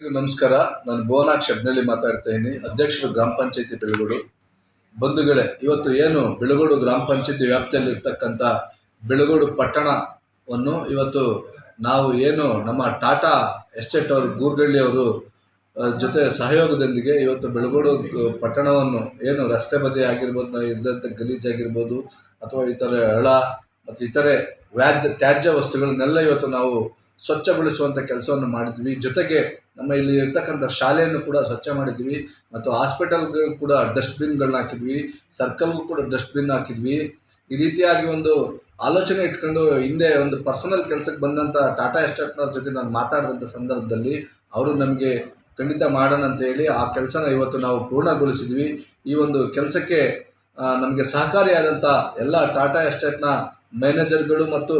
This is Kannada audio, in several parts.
ನಮಸ್ಕಾರ. ನಾನು ಭುವನಾಥ್ ಶಬ್ನಳ್ಳಿ ಮಾತಾಡ್ತಾ ಇದ್ದೀನಿ, ಅಧ್ಯಕ್ಷರು ಗ್ರಾಮ ಪಂಚಾಯತಿ ಬೆಳಗೋಡು. ಬಂಧುಗಳೇ, ಇವತ್ತು ಏನು ಬೆಳಗೋಡು ಗ್ರಾಮ ಪಂಚಾಯತಿ ವ್ಯಾಪ್ತಿಯಲ್ಲಿ ಇರ್ತಕ್ಕಂಥ ಬೆಳಗೋಡು ಪಟ್ಟಣವನ್ನು ಇವತ್ತು ನಾವು ಏನು ನಮ್ಮ ಟಾಟಾ ಎಸ್ಟೇಟ್ ಅವರು ಗೂರ್ಗಳ್ಳಿ ಅವರು ಜೊತೆ ಸಹಯೋಗದೊಂದಿಗೆ ಇವತ್ತು ಬೆಳಗೋಡು ಪಟ್ಟಣವನ್ನು ಏನು ರಸ್ತೆ ಬದಿ ಆಗಿರ್ಬೋದು ಇದ್ದಂಥ ಗಲೀಜಾಗಿರ್ಬೋದು ಅಥವಾ ಇತರ ಹಳ ಮತ್ತು ಇತರೆ ವ್ಯಾಜ್ಯ, ತ್ಯಾಜ್ಯ ವಸ್ತುಗಳನ್ನೆಲ್ಲ ಇವತ್ತು ನಾವು ಸ್ವಚ್ಛಗೊಳಿಸುವಂಥ ಕೆಲಸವನ್ನು ಮಾಡಿದ್ವಿ. ಜೊತೆಗೆ ನಮ್ಮ ಇಲ್ಲಿ ಇರ್ತಕ್ಕಂಥ ಶಾಲೆಯನ್ನು ಕೂಡ ಸ್ವಚ್ಛ ಮಾಡಿದ್ವಿ ಮತ್ತು ಹಾಸ್ಪಿಟಲ್ಗಳು ಕೂಡ ಡಸ್ಟ್ಬಿನ್ಗಳನ್ನ ಹಾಕಿದ್ವಿ, ಸರ್ಕಲ್ಗೂ ಕೂಡ ಡಸ್ಟ್ಬಿನ್ ಹಾಕಿದ್ವಿ. ಈ ರೀತಿಯಾಗಿ ಒಂದು ಆಲೋಚನೆ ಇಟ್ಕೊಂಡು ಹಿಂದೆ ಒಂದು ಪರ್ಸನಲ್ ಕೆಲಸಕ್ಕೆ ಬಂದಂಥ ಟಾಟಾ ಎಸ್ಟೇಟ್ನವ್ರ ಜೊತೆ ನಾನು ಮಾತಾಡಿದಂಥ ಸಂದರ್ಭದಲ್ಲಿ ಅವರು ನಮಗೆ ಖಂಡಿತ ಮಾಡೋಣ ಅಂತ ಹೇಳಿ ಆ ಕೆಲಸನ ಇವತ್ತು ನಾವು ಪೂರ್ಣಗೊಳಿಸಿದ್ವಿ. ಈ ಒಂದು ಕೆಲಸಕ್ಕೆ ನಮಗೆ ಸಹಕಾರಿಯಾದಂಥ ಎಲ್ಲ ಟಾಟಾ ಎಸ್ಟೇಟ್ನ ಮ್ಯಾನೇಜರ್ಗಳು ಮತ್ತು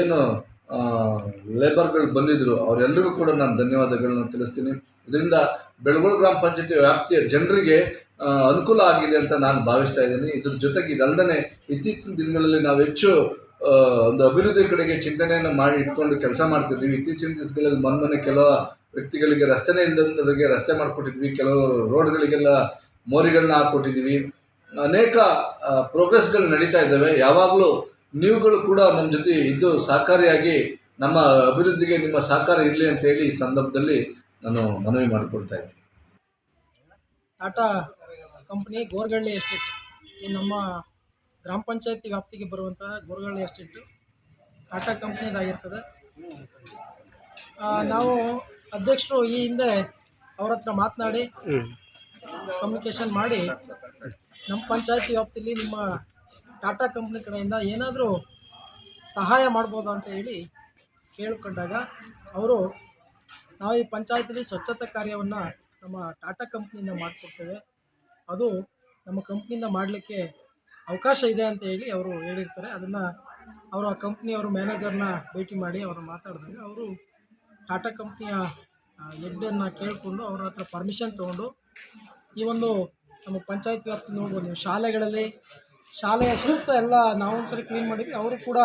ಏನು ಲೇಬರ್ಗಳು ಬಂದಿದ್ದರು ಅವರೆಲ್ಲರಿಗೂ ಕೂಡ ನಾನು ಧನ್ಯವಾದಗಳನ್ನ ತಿಳಿಸ್ತೀನಿ. ಇದರಿಂದ ಬೆಳಗೋಳು ಗ್ರಾಮ ಪಂಚಾಯತಿ ವ್ಯಾಪ್ತಿಯ ಜನರಿಗೆ ಅನುಕೂಲ ಆಗಿದೆ ಅಂತ ನಾನು ಭಾವಿಸ್ತಾ ಇದ್ದೀನಿ. ಇದ್ರ ಜೊತೆಗೆ ಇದಲ್ಲದೆ ಇತ್ತೀಚಿನ ದಿನಗಳಲ್ಲಿ ನಾವು ಹೆಚ್ಚು ಒಂದು ಅಭಿವೃದ್ಧಿ ಕಡೆಗೆ ಚಿಂತನೆಯನ್ನು ಮಾಡಿ ಇಟ್ಕೊಂಡು ಕೆಲಸ ಮಾಡ್ತಿದ್ದೀವಿ. ಇತ್ತೀಚಿನ ದಿನಗಳಲ್ಲಿ ಮೊನ್ನೆ ಕೆಲವು ವ್ಯಕ್ತಿಗಳಿಗೆ ರಸ್ತೆನೇ ಇಲ್ಲದಂಥವ್ರಿಗೆ ರಸ್ತೆ ಮಾಡಿಕೊಟ್ಟಿದ್ವಿ. ಕೆಲವು ರೋಡ್ಗಳಿಗೆಲ್ಲ ಮೋರಿಗಳನ್ನ ಹಾಕ್ಕೊಟ್ಟಿದ್ದೀವಿ. ಅನೇಕ ಪ್ರೋಗ್ರೆಸ್ಗಳು ನಡೀತಾ ಇದ್ದಾವೆ. ಯಾವಾಗಲೂ ನೀವುಗಳು ಕೂಡ ನಮ್ಮ ಜೊತೆ ಇದ್ದು ಸಹಕಾರಿಯಾಗಿ ನಮ್ಮ ಅಭಿವೃದ್ಧಿಗೆ ನಿಮ್ಮ ಸಹಕಾರ ಇರಲಿ ಅಂತ ಹೇಳಿ ಈ ಸಂದರ್ಭದಲ್ಲಿ ನಾನು ಮನವಿ ಮಾಡಿಕೊಡ್ತಾ ಇದ್ದೀನಿ. Tata company Gorgalli estate. ಈ ನಮ್ಮ ಗ್ರಾಮ ಪಂಚಾಯತಿ ವ್ಯಾಪ್ತಿಗೆ ಬರುವಂತಹ ಗೋರ್ಗಳ್ಳಿ ಎಸ್ಟೇಟು. ಟಾಟಾ ಕಂಪ್ನಿದಾಗಿರ್ತದೆ. ನಾವು ಅಧ್ಯಕ್ಷರು ಈ ಹಿಂದೆ ಅವ್ರ ಹತ್ರ ಮಾತನಾಡಿ ಕಮ್ಯುನಿಕೇಷನ್ ಮಾಡಿ ನಮ್ಮ ಪಂಚಾಯತಿ ವ್ಯಾಪ್ತಿಯಲ್ಲಿ ನಿಮ್ಮ ಟಾಟಾ ಕಂಪ್ನಿ ಕಡೆಯಿಂದ ಏನಾದರೂ ಸಹಾಯ ಮಾಡ್ಬೋದಾ ಅಂತ ಹೇಳಿ ಕೇಳಿಕೊಂಡಾಗ ಅವರು, ನಾವು ಈ ಪಂಚಾಯತಲ್ಲಿ ಸ್ವಚ್ಛತಾ ಕಾರ್ಯವನ್ನು ನಮ್ಮ ಟಾಟಾ ಕಂಪ್ನಿಯಿಂದ ಮಾಡಿಕೊಡ್ತೇವೆ. ಅದು ನಮ್ಮ ಕಂಪ್ನಿಯಿಂದ ಮಾಡಲಿಕ್ಕೆ ಅವಕಾಶ ಇದೆ ಅಂತ ಹೇಳಿ ಅವರು ಹೇಳಿರ್ತಾರೆ. ಅದನ್ನು ಅವರು ಆ ಕಂಪ್ನಿಯವರು ಮ್ಯಾನೇಜರ್ನ ಭೇಟಿ ಮಾಡಿ ಅವರು ಮಾತಾಡಿದಾಗ ಅವರು ಟಾಟಾ ಕಂಪ್ನಿಯ ಹೆಡ್ಡನ್ನು ಕೇಳಿಕೊಂಡು ಅವ್ರ ಹತ್ರ ಪರ್ಮಿಷನ್ ತೊಗೊಂಡು ಈ ಒಂದು ನಮ್ಮ ಪಂಚಾಯತ್ ವ್ಯಾಪ್ತಿ ನೋಡ್ಬೋದು ನೀವು ಶಾಲೆಗಳಲ್ಲಿ ಶಾಲೆಯ ಸೂಕ್ತ ಎಲ್ಲ ನಾವೊಂದ್ಸರಿ ಕ್ಲೀನ್ ಮಾಡಿದ್ವಿ ಅವರು ಕೂಡ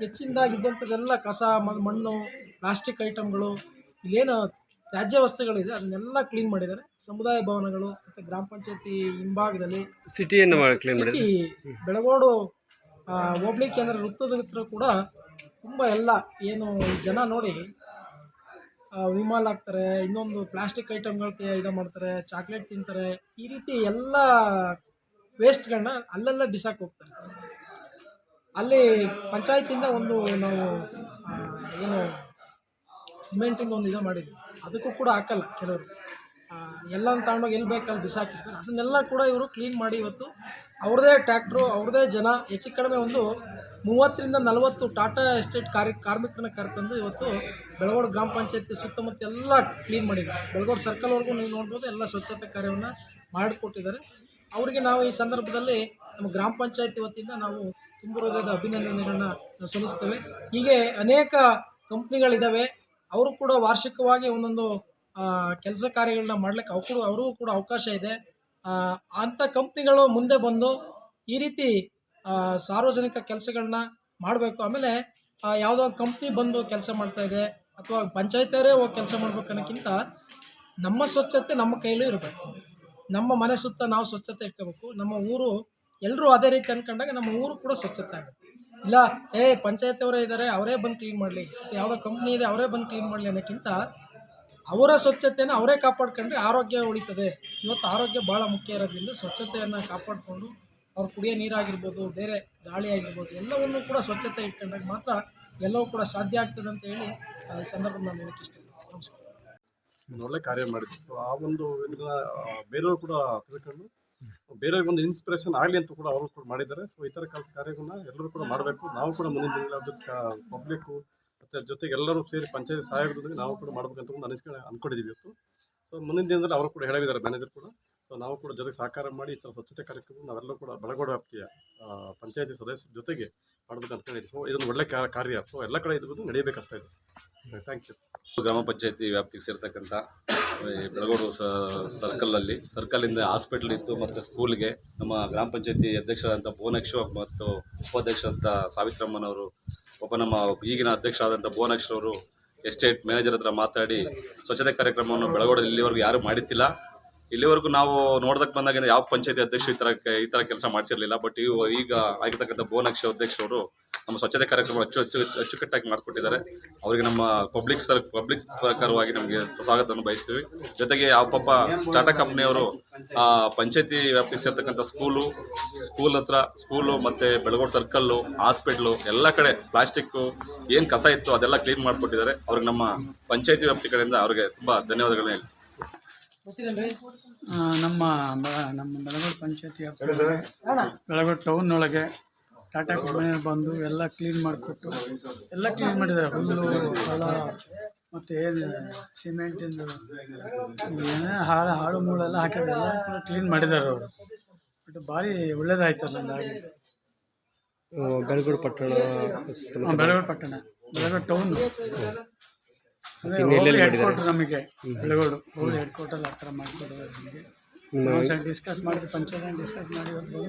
ಹೆಚ್ಚಿನದಾಗಿದ್ದಂಥದ್ದೆಲ್ಲ ಕಸ ಮಣ್ಣು ಪ್ಲಾಸ್ಟಿಕ್ ಐಟಮ್ಗಳು ಇಲ್ಲೇನು ತ್ಯಾಜ್ಯ ವಸ್ತುಗಳಿದೆ ಅದನ್ನೆಲ್ಲ ಕ್ಲೀನ್ ಮಾಡಿದ್ದಾರೆ. ಸಮುದಾಯ ಭವನಗಳು ಮತ್ತು ಗ್ರಾಮ ಪಂಚಾಯತಿ ಹಿಂಭಾಗದಲ್ಲಿ ಸಿಟಿಯನ್ನು ಸಿಟಿ ಬೆಳಗೋಡು ಹೋಬಳಿ ಕೇಂದ್ರ ವೃತ್ತದ ಹತ್ರ ಕೂಡ ತುಂಬ ಎಲ್ಲ ಏನು ಜನ ನೋಡಿ ವಿಮಾಲ್ ಹಾಕ್ತಾರೆ ಇನ್ನೊಂದು ಪ್ಲಾಸ್ಟಿಕ್ ಐಟಮ್ಗಳು ಇದು ಮಾಡ್ತಾರೆ ಚಾಕ್ಲೇಟ್ ತಿಂತಾರೆ ಈ ರೀತಿ ಎಲ್ಲ ವೇಸ್ಟ್ಗಳನ್ನ ಅಲ್ಲೆಲ್ಲ ಬಿಸಾಕಿ ಹೋಗ್ತಾರೆ. ಅಲ್ಲಿ ಪಂಚಾಯತಿಂದ ಒಂದು ನಾವು ಏನು ಸಿಮೆಂಟಿಂದ ಒಂದು ಇದು ಮಾಡಿದ್ವಿ. ಅದಕ್ಕೂ ಕೂಡ ಹಾಕಲ್ಲ ಕೆಲವರು. ಎಲ್ಲ ತಗೊಂಡೋಗಿ ಎಲ್ಲಿ ಬೇಕಲ್ಲಿ ಬಿಸಾಕಿರ್ತಾರೆ. ಅದನ್ನೆಲ್ಲ ಕೂಡ ಇವರು ಕ್ಲೀನ್ ಮಾಡಿ ಇವತ್ತು ಅವ್ರದ್ದೇ ಟ್ಯಾಕ್ಟ್ರು ಅವ್ರದ್ದೇ ಜನ, ಹೆಚ್ಚು ಕಡಿಮೆ ಒಂದು ಮೂವತ್ತರಿಂದ ನಲವತ್ತು ಟಾಟಾ ಎಸ್ಟೇಟ್ ಕಾರ್ಯ, ಕಾರ್ಮಿಕರನ್ನ ಕರ್ಕೊಂಡು ಇವತ್ತು ಬೆಳಗೋಡು ಗ್ರಾಮ ಪಂಚಾಯತಿ ಸುತ್ತಮುತ್ತ ಎಲ್ಲ ಕ್ಲೀನ್ ಮಾಡಿದ್ದಾರೆ. ಬೆಳಗೋಡು ಸರ್ಕಲ್ವರೆಗೂ ನೀವು ನೋಡ್ಬೋದು, ಎಲ್ಲ ಸ್ವಚ್ಛತೆ ಕಾರ್ಯವನ್ನು ಮಾಡಿಕೊಟ್ಟಿದ್ದಾರೆ. ಅವರಿಗೆ ನಾವು ಈ ಸಂದರ್ಭದಲ್ಲಿ ನಮ್ಮ ಗ್ರಾಮ ಪಂಚಾಯತಿ ವತಿಯಿಂದ ನಾವು ತುಂಬ ಹೃದಯದ ಅಭಿನಂದನೆಗಳನ್ನ ಸಲ್ಲಿಸ್ತೇವೆ. ಹೀಗೆ ಅನೇಕ ಕಂಪ್ನಿಗಳಿದ್ದಾವೆ ಅವರು ಕೂಡ ವಾರ್ಷಿಕವಾಗಿ ಒಂದೊಂದು ಕೆಲಸ ಕಾರ್ಯಗಳನ್ನ ಮಾಡ್ಲಿಕ್ಕೆ ಅವ್ರು ಅವರಿಗೂ ಕೂಡ ಅವಕಾಶ ಇದೆ. ಅಂಥ ಕಂಪ್ನಿಗಳು ಮುಂದೆ ಬಂದು ಈ ರೀತಿ ಸಾರ್ವಜನಿಕ ಕೆಲಸಗಳನ್ನ ಮಾಡಬೇಕು. ಆಮೇಲೆ ಯಾವುದೋ ಒಂದು ಕಂಪ್ನಿ ಬಂದು ಕೆಲಸ ಮಾಡ್ತಾ ಇದೆ ಅಥವಾ ಪಂಚಾಯತಿಯವರೇ ಹೋಗಿ ಕೆಲಸ ಮಾಡ್ಬೇಕನ್ನೋಕ್ಕಿಂತ ನಮ್ಮ ಸ್ವಚ್ಛತೆ ನಮ್ಮ ಕೈಲೂ ಇರಬೇಕು. ನಮ್ಮ ಮನೆ ಸುತ್ತ ನಾವು ಸ್ವಚ್ಛತೆ ಇಟ್ಕೋಬೇಕು. ನಮ್ಮ ಊರು ಎಲ್ಲರೂ ಅದೇ ರೀತಿ ಅಂದ್ಕೊಂಡಾಗ ನಮ್ಮ ಊರು ಕೂಡ ಸ್ವಚ್ಛತೆ ಆಗುತ್ತೆ. ಇಲ್ಲ, ಏ ಪಂಚಾಯತಿಯವರೇ ಇದ್ದಾರೆ ಅವರೇ ಬಂದು ಕ್ಲೀನ್ ಮಾಡಲಿ. ಯಾವುದೋ ಕಂಪ್ನಿ ಇದೆ, ಅವರೇ ಬಂದು ಕ್ಲೀನ್ ಮಾಡಲಿ ಅನ್ನೋಕ್ಕಿಂತ ಅವರ ಸ್ವಚ್ಛತೆಯನ್ನು ಅವರೇ ಕಾಪಾಡ್ಕೊಂಡ್ರೆ ಆರೋಗ್ಯ ಉಳಿತದೆ. ಇವತ್ತು ಆರೋಗ್ಯ ಭಾಳ ಮುಖ್ಯ ಇರೋದ್ರಿಂದ ಸ್ವಚ್ಛತೆಯನ್ನು ಕಾಪಾಡಿಕೊಂಡು ಅವ್ರು ಕುಡಿಯೋ ನೀರಾಗಿರ್ಬೋದು, ಬೇರೆ ಗಾಳಿ ಆಗಿರ್ಬೋದು, ಎಲ್ಲವನ್ನು ಕೂಡ ಸ್ವಚ್ಛತೆ ಇಟ್ಕೊಂಡಾಗ ಮಾತ್ರ ಎಲ್ಲವೂ ಕೂಡ ಸಾಧ್ಯ ಆಗ್ತದೆ ಅಂತ ಹೇಳಿ ಸಂದರ್ಭ ನಾನು ಹೇಳಕ್ಕೆ ಇಷ್ಟಪಡ್ತೀನಿ. ನಮಸ್ಕಾರ. ಒಳ್ಳೆ ಕಾರ್ಯ ಮಾಡಿದ್ರು ಸೊ ಆ ಒಂದು ಬೇರೆಯವರು ಕೂಡ ತಿಳ್ಕೊಂಡು, ಬೇರೆಯವ್ರಿಗೆ ಒಂದು ಇನ್ಸ್ಪಿರೇಷನ್ ಆಗಲಿ ಅಂತ ಕೂಡ ಅವರು ಕೂಡ ಮಾಡಿದ್ದಾರೆ. ಸೊ ಈ ಥರ ಕೆಲಸ ಕಾರ್ಯಗಳನ್ನ ಎಲ್ಲರೂ ಕೂಡ ಮಾಡಬೇಕು. ನಾವು ಕೂಡ ಮುಂದಿನ ದಿನಗಳಲ್ಲಿ ಪಬ್ಲಿಕ್ಕು ಮತ್ತು ಜೊತೆಗೆ ಎಲ್ಲರೂ ಸೇರಿ ಪಂಚಾಯತ್ ಸಹಾಯಕದೊಂದಿಗೆ ನಾವು ಕೂಡ ಮಾಡಬೇಕಂತ ಒಂದು ಅನಿಸ್ಕೊಂಡು ಅಂದ್ಕೊಂಡಿದ್ದೀವಿ ಇವತ್ತು. ಸೊ ಮುಂದಿನ ದಿನದಲ್ಲಿ ಅವರು ಕೂಡ ಹೇಳಿದ್ದಾರೆ ಮ್ಯಾನೇಜರ್ ಕೂಡ. ಸೊ ನಾವು ಕೂಡ ಜೊತೆಗೆ ಸಹಕಾರ ಮಾಡಿ ಈ ಥರ ಸ್ವಚ್ಛತೆ ಕಾರ್ಯಕ್ರಮ ನಾವೆಲ್ಲರೂ ಕೂಡ ಬೆಳಗೋಡ ವ್ಯಾಪ್ತಿಯ ಪಂಚಾಯತಿ ಸದಸ್ಯರ ಜೊತೆಗೆ ಮಾಡ್ಬೇಕು ಹೇಳಿದ್ವಿ ಸೊ ಇದೊಂದು ಒಳ್ಳೆ ಕಾರ್ಯ. ಸೊ ಎಲ್ಲ ಕಡೆ ಇದು ಬಂದು ನಡೆಯಬೇಕಾಗ್ತಾ ಇದೆ. ಥ್ಯಾಂಕ್ ಯು ಗ್ರಾಮ ಪಂಚಾಯತಿ ವ್ಯಾಪ್ತಿಗೆ ಸೇರ್ತಕ್ಕಂಥ ಬೆಳಗೋಡು ಸರ್ಕಲಲ್ಲಿ, ಸರ್ಕಲಿಂದ ಹಾಸ್ಪಿಟ್ಲ್ ಇತ್ತು ಮತ್ತು ಸ್ಕೂಲ್ಗೆ ನಮ್ಮ ಗ್ರಾಮ ಪಂಚಾಯತಿ ಅಧ್ಯಕ್ಷರಾದಂಥ ಭುವನೇಶ್ವರ್ ಮತ್ತು ಉಪಾಧ್ಯಕ್ಷರಾದಂಥ ಸಾವಿತ್ರಮ್ಮನವರು ಒಬ್ಬ ನಮ್ಮ ಈಗಿನ ಅಧ್ಯಕ್ಷರಾದಂಥ ಭುವನೇಶ್ವರವರು ಎಸ್ಟೇಟ್ ಮ್ಯಾನೇಜರ್ ಹತ್ರ ಮಾತಾಡಿ ಸ್ವಚ್ಛತೆ ಕಾರ್ಯಕ್ರಮವನ್ನು ಬೆಳಗೋಡಲ್ಲಿ ಇಲ್ಲಿವರೆಗೂ ಯಾರು ಮಾಡಿತ್ತಿಲ್ಲ. ಇಲ್ಲಿವರೆಗೂ ನಾವು ನೋಡ್ದಕ್ಕೆ ಬಂದಾಗ ಯಾವ ಪಂಚಾಯತಿ ಅಧ್ಯಕ್ಷ ಈ ತರ ಈ ತರ ಕೆಲಸ ಮಾಡಿಸಿರ್ಲಿಲ್ಲ. ಬಟ್ ಇವು ಈಗ ಆಗಿರ್ತಕ್ಕಂಥ ಭುವನಕ್ಷ ಅಧ್ಯಕ್ಷರು ನಮ್ಮ ಸ್ವಚ್ಛತೆ ಕಾರ್ಯಕ್ರಮ ಅಚ್ಚು ಅಚ್ಚು ಅಚ್ಚುಕಟ್ಟಾಗಿ ಮಾಡಿಕೊಟ್ಟಿದ್ದಾರೆ. ಅವರಿಗೆ ನಮ್ಮ ಪಬ್ಲಿಕ್ ಸರ್ ಪಬ್ಲಿಕ್ ಪ್ರಕಾರವಾಗಿ ನಮಗೆ ಸ್ವಾಗತವನ್ನು ಬಯಸ್ತೀವಿ. ಜೊತೆಗೆ ಯಾವ ಪಾಪ ಟಾಟಾ ಕಂಪ್ನಿಯವರು ಪಂಚಾಯತಿ ವ್ಯಾಪ್ತಿಗೆ ಸೇರ್ತಕ್ಕಂಥ ಸ್ಕೂಲು ಸ್ಕೂಲ್ ಹತ್ರ ಸ್ಕೂಲು ಮತ್ತು ಬೆಳಗೋಡು ಸರ್ಕಲ್ಲು ಹಾಸ್ಪಿಟ್ಲು ಎಲ್ಲ ಕಡೆ ಪ್ಲಾಸ್ಟಿಕ್ಕು ಏನು ಕಸ ಇತ್ತು ಅದೆಲ್ಲ ಕ್ಲೀನ್ ಮಾಡಿಕೊಟ್ಟಿದ್ದಾರೆ. ಅವ್ರಿಗೆ ನಮ್ಮ ಪಂಚಾಯತಿ ವ್ಯಾಪ್ತಿ ಕಡೆಯಿಂದ ಅವ್ರಿಗೆ ತುಂಬ ಧನ್ಯವಾದಗಳನ್ನ ಆ, ನಮ್ಮ ಬ- ನಮ್ಮ ಬೆಳಗೋಡು ಪಂಚಾಯತಿ ಬೆಳಗೋಡು ಟೌನ್ ಒಳಗೆ ಟಾಟಾ ಕಂಪನಿಯಲ್ಲಿ ಬಂದು ಎಲ್ಲ ಕ್ಲೀನ್ ಮಾಡಿಕೊಟ್ಟು ಎಲ್ಲ ಕ್ಲೀನ್ ಮಾಡಿದ್ದಾರೆ. ಹುಲ್ಲು ಹೊಲ ಮತ್ತು ಏನು ಸಿಮೆಂಟಿಂದು ಏನೇ ಹಾಳು ಹಾಳು ಮೂಳೆಲ್ಲ ಹಾಕಿದ್ರೆ ಎಲ್ಲ ಕೂಡ ಕ್ಲೀನ್ ಮಾಡಿದ್ದಾರೆ ಅವರು. ಬಟ್ ಭಾರಿ ಒಳ್ಳೇದಾಯ್ತು ಬೆಳಗೋಡು ಪಟ್ಟಣ. ಬೆಳಗೋಡು ಪಟ್ಟಣ ಬೆಳಗೋಡು ಟೌನ್ ಹೆಡ್ ನಮಗೆ. ಹೆಡ್ ಕ್ವಾರ್ಟರ್ ಆ ಥರ ಮಾಡಿಕೊಡೋದು ನಾವು ಡಿಸ್ಕಸ್ ಮಾಡಿದ್ವಿ ಪಂಚಾಯತ್ ಡಿಸ್ಕಸ್ ಮಾಡಿ ಅವ್ರು